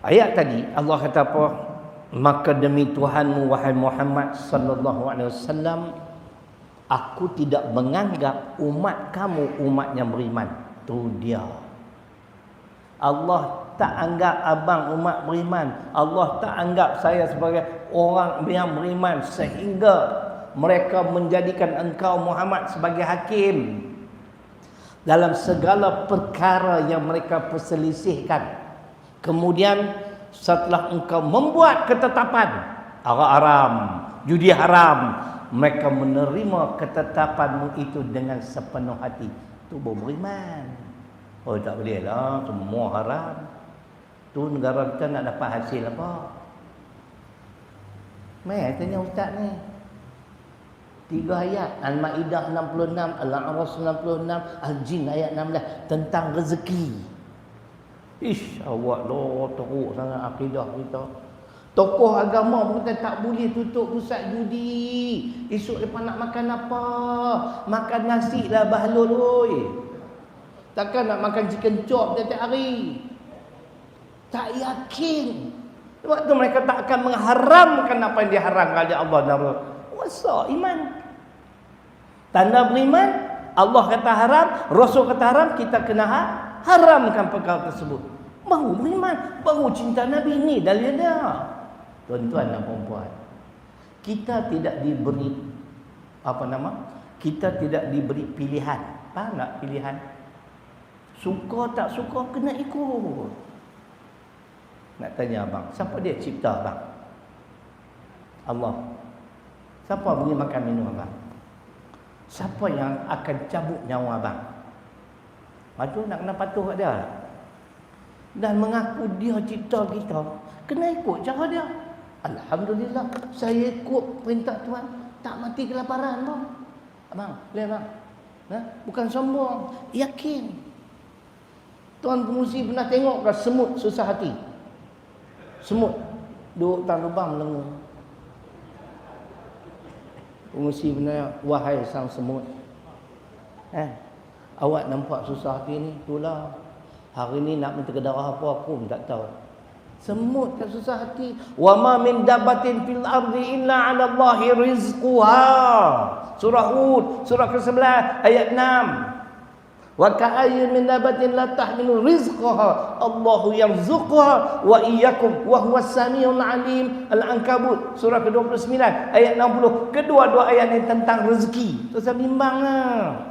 Ayat tadi Allah kata apa? Maka demi Tuhanmu wahai Muhammad sallallahu alaihi wasallam aku tidak menganggap umat kamu umat yang beriman. Tu dia. Allah tak anggap abang umat beriman. Allah tak anggap saya sebagai orang yang beriman sehingga mereka menjadikan engkau Muhammad sebagai hakim dalam segala perkara yang mereka perselisihkan. Kemudian setelah engkau membuat ketetapan arak haram, judi haram, mereka menerima ketetapanmu itu dengan sepenuh hati. Baru beriman. Oh tak boleh lah, semua haram. Tu negara kita nak dapat hasil apa? Mai tanya ustaz ni. Tiga ayat Al-Maidah 66, Al-A'raf 96, Al-Jin ayat 16 tentang rezeki. Ish, awak lo teruk sangat akidah kita. Tokoh agama pun tak boleh tutup pusat judi. Esok depan nak makan apa? Makan nasi lah bahlul oi. Takkan nak makan chicken chop tiap hari. Tak yakin. Sebab tu mereka tak akan mengharamkan apa yang diharamkan oleh Allah dan Rasul. Iman. Tanda beriman, Allah kata haram, Rasul kata haram, kita kena ha haramkan perkara tersebut. Baru beriman, baru cinta Nabi ini dalil dia. Tuan-tuan dan puan-puan. Kita tidak diberi apa nama? Kita tidak diberi pilihan. Faham tak pilihan? Suka tak suka kena ikut. Nak tanya abang, siapa dia cipta abang? Allah. Siapa beri makan minum abang? Siapa yang akan cabut nyawa abang? Maju nak kena patuh kat dia. Dan mengaku dia cipta kita. Kena ikut cara dia. Alhamdulillah. Saya ikut perintah Tuhan. Tak mati kelaparan pun. Abang, boleh abang? Ha? Bukan sombong. Yakin. Tuan pengusi pernah tengok ke semut susah hati? Semut. Duduk dalam lubang melengung. Pengusi pernah, wahai sang semut. Eh, awak nampak susah hati ni? Itulah. Hari ni nak ke darah apa aku pun tak tahu. Semut tak susah hati. Wa ma min dabatin fil ardi illa 'ala Allahi rizquha. Surah Hud, surah ke-11 ayat 6. Wa ka'ayyin min nabatin la tahmilu rizqaha Allahu yarzuquha wa iyyakum wa huwas samiul alim Al-Ankabut surah ke-29 ayat 60 kedua-dua ayat ini tentang rezeki tu saya bimbanglah